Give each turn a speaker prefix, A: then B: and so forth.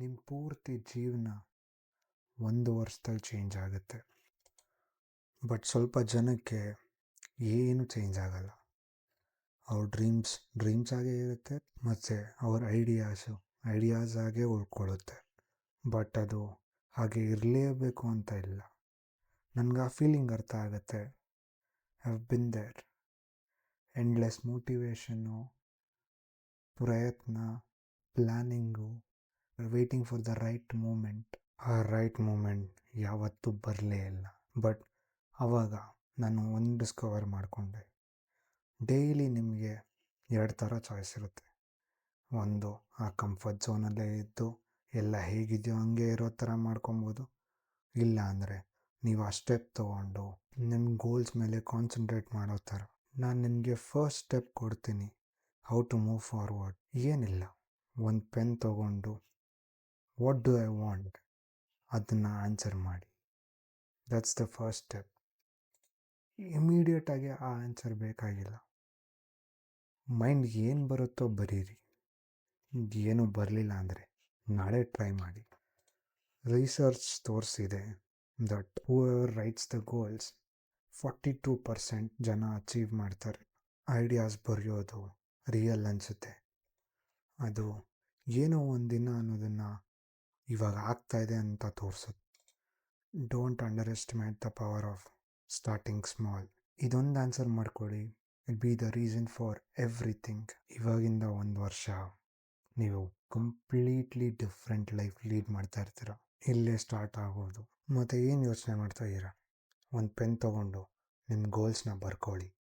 A: ನಿಮ್ಮ ಪೂರ್ತಿ ಜೀವನ ಒಂದು ವರ್ಷದಲ್ಲಿ ಚೇಂಜ್ ಆಗುತ್ತೆ. ಬಟ್ ಸ್ವಲ್ಪ ಜನಕ್ಕೆ ಏನು ಚೇಂಜ್ ಆಗಲ್ಲ. ಅವ್ರ ಡ್ರೀಮ್ಸ್ ಡ್ರೀಮ್ಸ್ ಆಗೇ ಇರುತ್ತೆ ಮತ್ತು ಅವ್ರ ಐಡಿಯಾಸು ಐಡಿಯಾಸ್ ಆಗೇ ಉಳ್ಕೊಳ್ಳುತ್ತೆ. ಬಟ್ ಅದು ಹಾಗೆ ಇರಲೇಬೇಕು ಅಂತ ಇಲ್ಲ. ನನಗೆ ಆ ಫೀಲಿಂಗ್ ಅರ್ಥ ಆಗುತ್ತೆ. Have been there endless motivation ಪ್ರಯತ್ನ planning waiting for the right moment ಆ ರೈಟ್ ಮೂಮೆಂಟ್ ಯಾವತ್ತೂ ಬರಲೇ ಇಲ್ಲ. ಬಟ್ ಆವಾಗ ನಾನು ಒಂದು ಡಿಸ್ಕವರ್ ಮಾಡಿಕೊಂಡೆ. ಡೈಲಿ ನಿಮಗೆ ಎರಡು ಥರ ಚಾಯ್ಸ್ ಇರುತ್ತೆ. ಒಂದು, ಆ ಕಂಫರ್ಟ್ ಝೋನಲ್ಲೇ ಇದ್ದು ಎಲ್ಲ ಹೇಗಿದೆಯೋ ಹಂಗೆ ಇರೋ ಥರ ಮಾಡ್ಕೊಬೋದು. ಇಲ್ಲ ಅಂದರೆ ನೀವು ಆ ಸ್ಟೆಪ್ ತೊಗೊಂಡು ನಿಮ್ಮ ಗೋಲ್ಸ್ ಮೇಲೆ ಕಾನ್ಸಂಟ್ರೇಟ್ ಮಾಡೋ ಥರ ನಾನು ನಿಮಗೆ ಫಸ್ಟ್ ಸ್ಟೆಪ್ ಕೊಡ್ತೀನಿ. ಹೌ ಟು ಮೂವ್ ಫಾರ್ವರ್ಡ್ ಏನಿಲ್ಲ. ಒಂದು ಪೆನ್ ತೊಗೊಂಡು ವಾಟ್ ಡು ಐ ವಾಂಟ್ ಅದನ್ನು ಆನ್ಸರ್ ಮಾಡಿ. ದಟ್ಸ್ ದ ಫಸ್ಟ್ ಸ್ಟೆಪ್ ಇಮಿಡಿಯೇಟಾಗಿ ಆ ಆನ್ಸರ್ ಬೇಕಾಗಿಲ್ಲ. ಮೈಂಡ್ಗೆ ಏನು ಬರುತ್ತೋ ಬರೀರಿ. ಏನೂ ಬರಲಿಲ್ಲ ಅಂದರೆ ನಾಳೆ ಟ್ರೈ ಮಾಡಿ. ರಿಸರ್ಚ್ ತೋರಿಸಿದೆ that whoever writes the goals forty two percent ಜನ ಅಚೀವ್ ಮಾಡ್ತಾರೆ. ಐಡಿಯಾಸ್ ಬರೆಯೋದು ರಿಯಲ್ ಅನಿಸುತ್ತೆ. ಅದು ಏನೋ ಒಂದಿನ ಅನ್ನೋದನ್ನು ಇವಾಗ ಆಗ್ತಾ ಇದೆ ಅಂತ ತೋರಿಸುತ್ತೆ. Don't underestimate the power of starting small ಇದೊಂದು ಆನ್ಸರ್ ಮಾಡ್ಕೊಳ್ಳಿ it be the reason for everything ಇವಾಗಿಂದ ಒಂದು ವರ್ಷ ನೀವು ಕಂಪ್ಲೀಟ್ಲಿ ಡಿಫ್ರೆಂಟ್ ಲೈಫ್ ಲೀಡ್ ಮಾಡ್ತಾ ಇರ್ತೀರ. ಇಲ್ಲೇ ಸ್ಟಾರ್ಟ್ ಆಗೋದು. ಮತ್ತು ಏನು ಯೋಚನೆ ಮಾಡ್ತಾ ಇದ್ದೀರಾ? ಒಂದು ಪೆನ್ ತೊಗೊಂಡು ನಿಮ್ಮ ಗೋಲ್ಸ್ನ ಬರ್ಕೊಳ್ಳಿ.